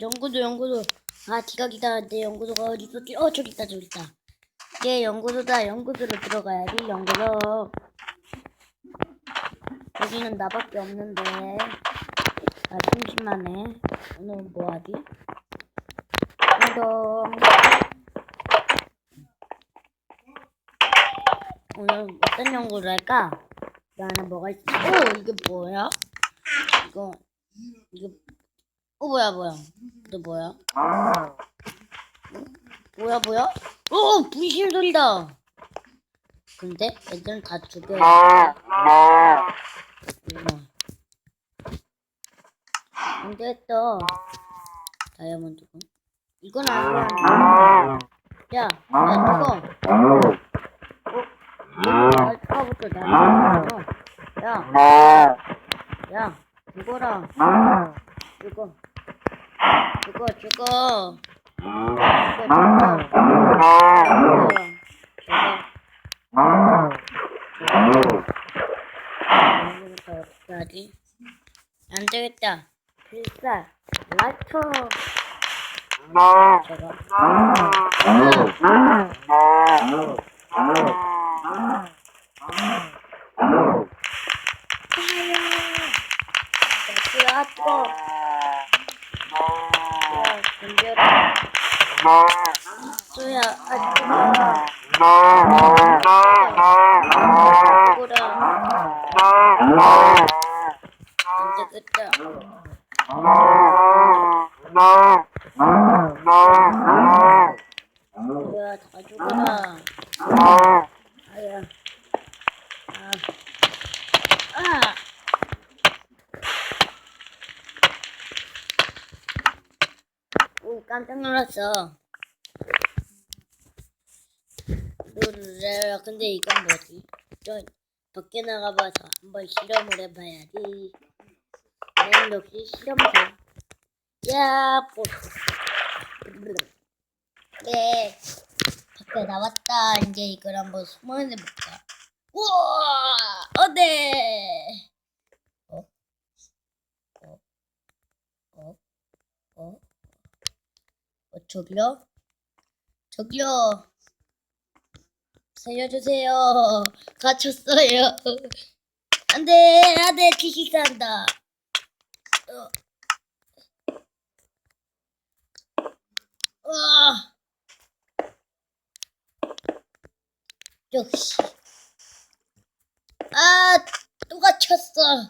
연구소 연구소. 아 지각이다 내 연구소가 어디 있었지? 어 저기 있다 저기 있다. 얘 연구소다. 연구소로 들어가야지 연구소. 여기는 나밖에 없는데. 아 심심하네 오늘 뭐하지? 운동 오늘 어떤 연구를 할까? 이 안에 뭐가 있어 오 이게 뭐야? 이거 이거 어 뭐야 뭐야. 너 뭐야? 뭐야 뭐야? 오 분신 소리다. 근데 애들은 다 죽여. 안 되겠다. 다이아몬드고 이건 아니야 야, 야 저거. 어? 아까부터 나는 야, 야, 죽어라 죽어 죽어 죽어 죽어 죽어 어떻게 하지? 안 되겠다. 필살, 라이터. 제가. 라이터. 야, 덤벼라. 소야, 아, 죽어라. 죽어라. 안 되겠다. 뭐야, 다 죽어라. 아야. 아. 아. 오, 깜짝 놀랐어. 놀래라. 근데 이건 뭐지? 저 밖에 나가봐서 한번 실험을 해봐야지. 난 역시 실험실. 야, 뭐. 네. 밖에 나왔다. 이제 이걸 한번 숨어내볼까. 우와! 어, 네! 어? 어? 어? 어? 어, 저기요? 저기요? 살려주세요. 갇혔어요. 안 돼, 안 돼, 기식한다. 어. 아. 역시. 아, 또 갇혔어.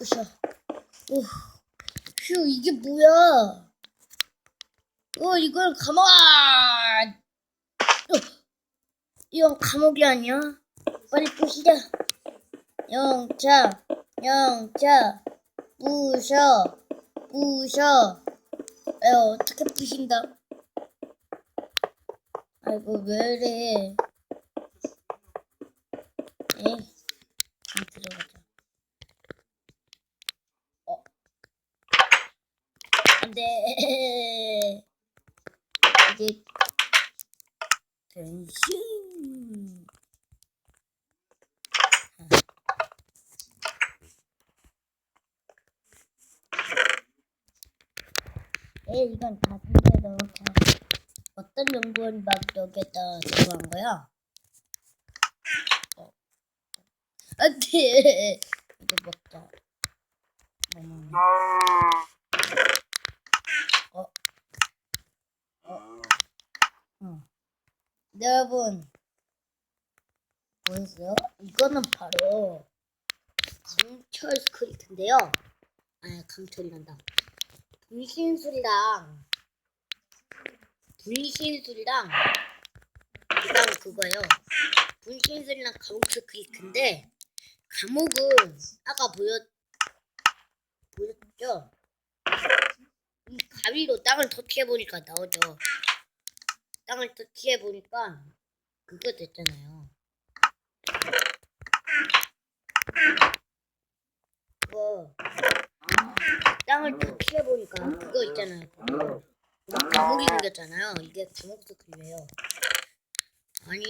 으쌰. 오, 휴, 이게 뭐야? 어, 이건 감옥! 어, 이건 감옥이 아니야? 빨리 부시자. 영차, 영차, 부셔, 부셔. 에 어떻게 부신다? 아이고, 왜 이래. 에이, 좀 들어가자. 어. 안 돼. 이제, 변신. 에 이건 다 숨겨도 다 어떤 연구원 막 여기에다 들어간 거야? 어. 안 돼. 이거 먹자. 음. 어. 어. 어. 네, 여러분. 보이세요? 이거는 바로 강철 스크립트인데요. 아, 강철이란다. 분신술이랑 분신술이랑 그거요. 분신술이랑 감옥 스크립트인데 감옥은 아까 보였 보였죠? 이 가위로 땅을 터치해 보니까 나오죠. 땅을 터치해 보니까 그거 됐잖아요. 그거 땅을 터치해 보니까 그거 있잖아요. 그거. 감옥이 생겼잖아요. 이게 감옥 스크립이에요. 아니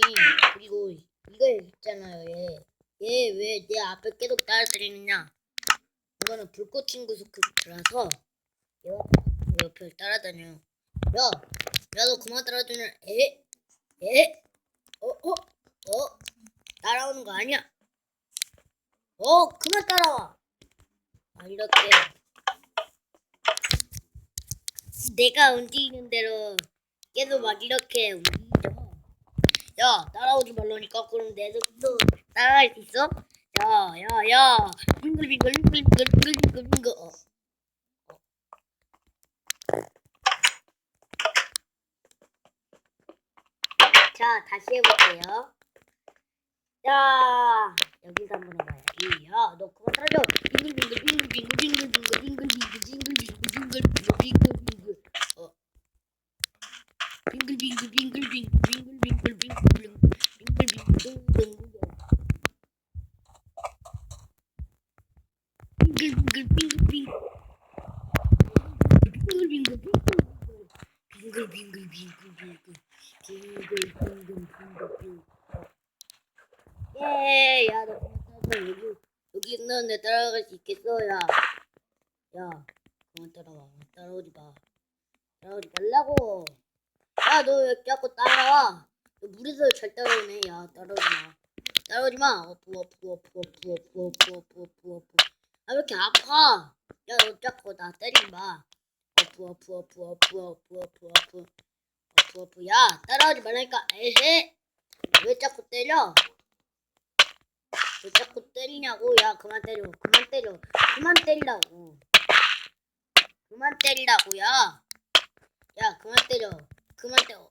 그리고 이거 있잖아요. 얘. 얘 왜 내 앞에 계속 따라다니느냐? 이거는 불꽃 친구 스크립트라서 얘가 옆에 따라다녀. 야, 야, 너 그만 따라다녀. 에? 에? 어, 어, 어? 따라오는 거 아니야? 어, 그만 따라와. 아, 이렇게. 내가 움직이는 대로 계속 막 이렇게. 야, 따라오지 말라니까. 그럼 내도 또 따라갈 수 있어? 야, 야, 야. 빙글빙글, 빙글빙글, 빙글빙글, 빙글. 어. 자, 다시 해볼게요. 야, 여기서 한번 해봐야지. 야, 너 그만 따라줘. 빙글빙글, 빙글빙글, 빙글빙글, 빙글빙글, 빙글빙글, 빙글빙글, 빙글빙글. 어. 빙글빙글, 빙글빙글, 빙글빙글, 빙글빙글, 빙글빙글, 빙글빙글. 여기 있는데 따라갈 수 있겠어, 야. 야, 그만 따라와. 따라오지 마. 따라오지 말라고. 야, 너 왜 자꾸 따라와? 너 물에서 잘 따라오네. 야, 따라오지 마. 따라오지 마. 어프, 어프, 어프, 어프, 어프, 어프, 어프, 어프, 어프. 아, 왜 이렇게 아파? 야, 너 자꾸 나 때리지 마. 어프, 어프, 어프, 어프, 어프, 어프, 어프. 어프, 어프. 야, 따라오지 말라니까. 에헤. 왜 자꾸 때려? 왜 자꾸 때리냐고? 야, 그만 때려. 그만 때려. 그만 때리라고. 그만 때리라고, 야. 야, 그만 때려. 그만 때려.